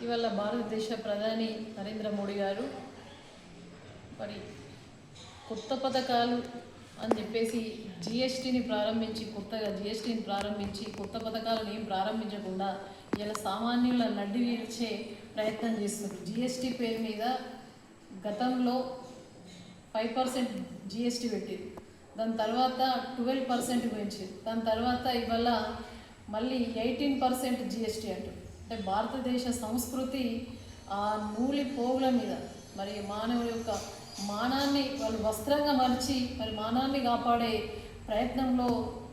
ఇటీవల భారతదేశ ప్రధాని నరేంద్ర మోడీ గారు మరి కొత్త పథకాలు అని చెప్పేసి జిఎస్టీని ప్రారంభించి కొత్తగా జిఎస్టీని ప్రారంభించి కొత్త పథకాలను ఏం ప్రారంభించకుండా ఇలా సామాన్యుల నడ్డి వీర్చే ప్రయత్నం చేస్తున్నారు. జిఎస్టీ పేరు మీద గతంలో ఫైవ్ పర్సెంట్ జిఎస్టీ పెట్టింది దాని తర్వాత ట్వెల్వ్ పర్సెంట్ పెంచింది దాని తర్వాత ఇవాళ మళ్ళీ ఎయిటీన్ పర్సెంట్ జిఎస్టీ అంటారు అంటే భారతదేశ సంస్కృతి ఆ నూలి పోగుల మీద మరి మానవుడి యొక్క మానాన్ని వాళ్ళు వస్త్రంగా మార్చి మరి మానాన్ని కాపాడే ప్రయత్నంలో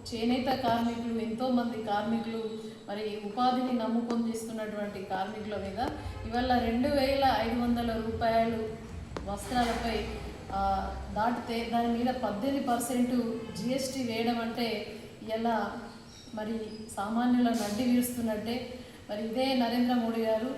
చేనేత కార్మికులు ఎంతోమంది కార్మికులు మరి ఉపాధిని నమ్ముకొని చేస్తున్నటువంటి కార్మికుల మీద ఇవాళ రెండు వేల ఐదు వందల రూపాయలు వస్త్రాలపై దాటితే దాని మీద పద్దెనిమిది పర్సెంట్ జిఎస్టీ వేయడం అంటే ఇలా మరి సామాన్యుల నడ్డి వీరుస్తున్నట్టే మరి ఇదే Narendra Modi garu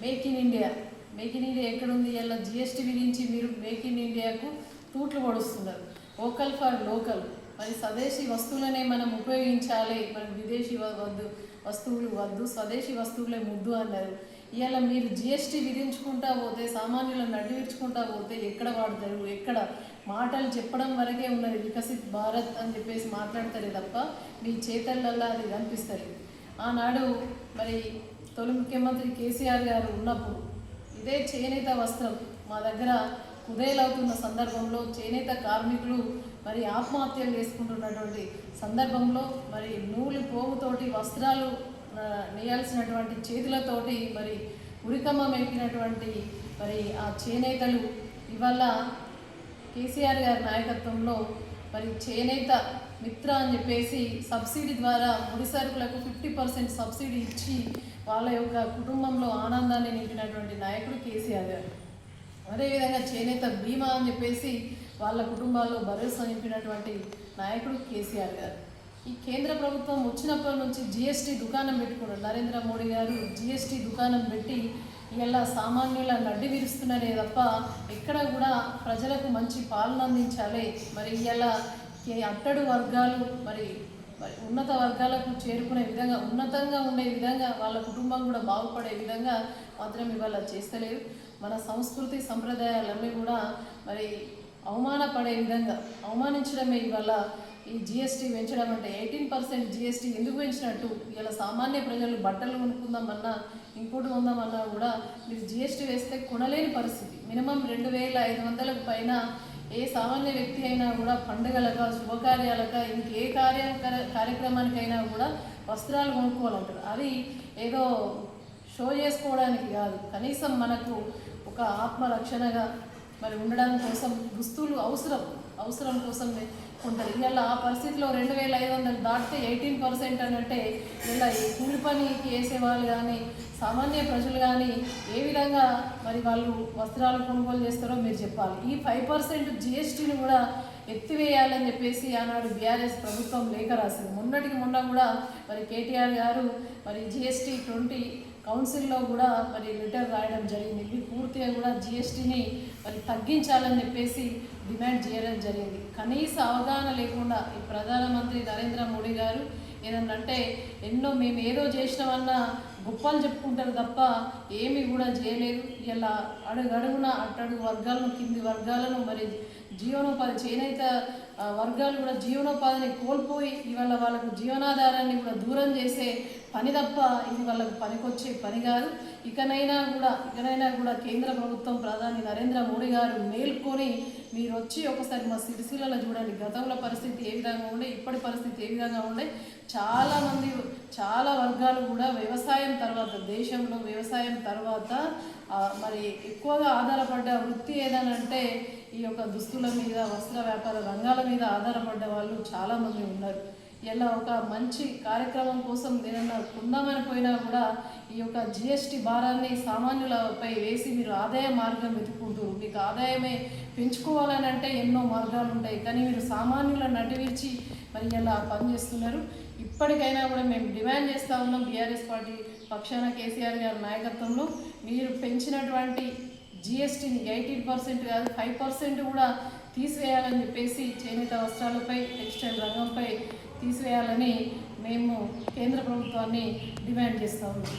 make in India. Make in India ఎక్కడుంది? ఇలా జిఎస్టీ విధించి మీరు మేక్ ఇన్ ఇండియాకు తూట్లు పొడుస్తున్నారు. Local for local. మరి స్వదేశీ వస్తువులనే మనం ఉపయోగించాలి. మరి విదేశీ వద్దు వస్తువులు వద్దు స్వదేశీ వస్తువులే ముద్దు అన్నారు. ఇవాళ మీరు జిఎస్టీ విధించుకుంటా పోతే సామాన్యులను నడిపించుకుంటా పోతే ఎక్కడ వాడతారు? ఎక్కడ? మాటలు చెప్పడం వరకే ఉన్నది. వికసిత్ భారత్ అని చెప్పేసి మాట్లాడతారే తప్ప మీ చేతలల్లో అది కనిపిస్తుంది ఆనాడు మరి తొలి ముఖ్యమంత్రి కేసీఆర్ గారు ఉన్నప్పుడు ఇదే చేనేత వస్త్రం మా దగ్గర కుదేలవుతున్న సందర్భంలో చేనేత కార్మికులు మరి ఆత్మహత్యలు చేసుకుంటున్నటువంటి సందర్భంలో మరి నూలు పోగుతోటి వస్త్రాలు నేయాల్సినటువంటి చేతులతోటి మరి ఉరికమ్మ మెక్కినటువంటి మరి ఆ చేనేతలు. ఇవాళ కేసీఆర్ గారి నాయకత్వంలో మరి చేనేత మిత్ర అని చెప్పేసి సబ్సిడీ ద్వారా ముడి సరుకులకు ఫిఫ్టీ పర్సెంట్ సబ్సిడీ ఇచ్చి వాళ్ళ యొక్క కుటుంబంలో ఆనందాన్ని నింపినటువంటి నాయకుడు కేసీఆర్ గారు. అదేవిధంగా చేనేత బీమా అని చెప్పేసి వాళ్ళ కుటుంబాల్లో భరోసా నింపినటువంటి నాయకుడు కేసీఆర్ గారు. ఈ కేంద్ర ప్రభుత్వం వచ్చినప్పటి నుంచి జిఎస్టీ దుకాణం పెట్టుకున్నారు. నరేంద్ర మోడీ గారు జిఎస్టీ దుకాణం పెట్టి ఇలా సామాన్యుల నడ్డి విరుస్తున్నారే తప్ప ఎక్కడ కూడా ప్రజలకు మంచి పాలన అందించాలి. మరి ఇలా అట్టడు వర్గాలు మరి మరి ఉన్నత వర్గాలకు చేరుకునే విధంగా ఉన్నతంగా ఉండే విధంగా వాళ్ళ కుటుంబం కూడా బాగుపడే విధంగా మాత్రం ఇవాళ చేస్తలేరు. మన సంస్కృతి సంప్రదాయాలన్నీ కూడా మరి అవమానపడే విధంగా అవమానించడమే ఇవాళ ఈ జిఎస్టీ పెంచడం అంటే ఎయిటీన్ పర్సెంట్ జిఎస్టీ ఎందుకు పెంచినట్టు? ఇలా సామాన్య ప్రజలు బట్టలు కొనుక్కుందామన్నా ఇంకోటి ఉందామన్నా కూడా మీరు జిఎస్టీ వేస్తే కొనలేని పరిస్థితి. మినిమం రెండు వేల ఐదు వందలకు పైన ఏ సామాన్య వ్యక్తి అయినా కూడా పండుగలక శుభకార్యాలక ఇంకే కార్య కార్యక్రమానికైనా కూడా వస్త్రాలు కొనుక్కోవాలంటారు. అది ఏదో షో చేసుకోవడానికి కాదు. కనీసం మనకు ఒక ఆత్మరక్షణగా మరి ఉండడం కోసం దుస్తులు అవసరం. అవసరం కోసం కొందరు ఇవాళ ఆ పరిస్థితిలో రెండు వేల ఐదు వందలు దాటితే ఎయిటీన్ పర్సెంట్ అని అంటే ఇలా ఈ కూలి పనికి వేసే వాళ్ళు కానీ సామాన్య ప్రజలు కానీ ఏ విధంగా మరి వాళ్ళు వస్త్రాలు కొనుగోలు చేస్తారో మీరు చెప్పాలి. ఈ ఫైవ్ పర్సెంట్ జిఎస్టీని కూడా ఎత్తివేయాలని చెప్పేసి ఆనాడు బీఆర్ఎస్ ప్రభుత్వం లేఖ రాసింది. మొన్నటికి మొన్న కూడా మరి కేటీఆర్ గారు మరి జిఎస్టీ ట్వంటీ కౌన్సిల్లో కూడా మరి లెటర్ రాయడం జరిగింది. ఇవి పూర్తిగా కూడా జిఎస్టీని మరి తగ్గించాలని చెప్పేసి డిమాండ్ చేయడం జరిగింది. కనీస అవగాహన లేకుండా ఈ ప్రధానమంత్రి నరేంద్ర మోడీ గారు ఏదన్నంటే ఎన్నో మేము ఏదో చేసినామన్నా గొప్పలు చెప్పుకుంటారు తప్ప ఏమి కూడా చేయలేదు ఇలా అడుగడుగున అట్టడుగు వర్గాలను కింది వర్గాలను మరి జీవనోపాధి చేనేత వర్గాలు కూడా జీవనోపాధిని కోల్పోయి ఇవాళ వాళ్ళకు జీవనాధారాన్ని కూడా దూరం చేసే పని తప్ప ఇది వాళ్ళకు పనికొచ్చే పని కాదు. ఇకనైనా కూడా ఇకనైనా కూడా కేంద్ర ప్రభుత్వం ప్రధాని నరేంద్ర మోడీ గారు మేల్కొని మీరు వచ్చి ఒకసారి మా సిరిసిల్లలో చూడండి. గతంలో పరిస్థితి ఏ విధంగా ఉండే ఇప్పటి పరిస్థితి ఏ విధంగా ఉండే చాలామంది చాలా వర్గాలు కూడా వ్యవసాయం తర్వాత దేశంలో వ్యవసాయం తర్వాత మరి ఎక్కువగా ఆధారపడ్డ వృత్తి ఏదనంటే ఈ యొక్క దుస్తుల మీద వస్త్ర వ్యాపార రంగాల మీద ఆధారపడ్డ వాళ్ళు చాలామంది ఉన్నారు. ఇలా ఒక మంచి కార్యక్రమం కోసం ఏదన్నా కొందామని పోయినా కూడా ఈ యొక్క జిఎస్టీ భారాన్ని సామాన్యులపై వేసి మీరు ఆదాయ మార్గం వెతుక్కుంటారు మీకు ఆదాయమే పెంచుకోవాలని అంటే ఎన్నో మార్గాలు ఉంటాయి. కానీ మీరు సామాన్యులను నటివిర్చి మరి ఇలా పనిచేస్తున్నారు? ఇప్పటికైనా కూడా మేము డిమాండ్ చేస్తూ ఉన్నాం బీఆర్ఎస్ పార్టీ పక్షాన కేసీఆర్ గారి నాయకత్వంలో. మీరు పెంచినటువంటి జిఎస్టీని ఎయిటీన్ పర్సెంట్ కాదు ఫైవ్ పర్సెంట్ కూడా తీసివేయాలని చెప్పేసి చేనేత వస్త్రాలపై టెక్స్టైల్ రంగంపై తీసివేయాలని మేము కేంద్ర ప్రభుత్వాన్ని డిమాండ్ చేస్తూ ఉన్నాం.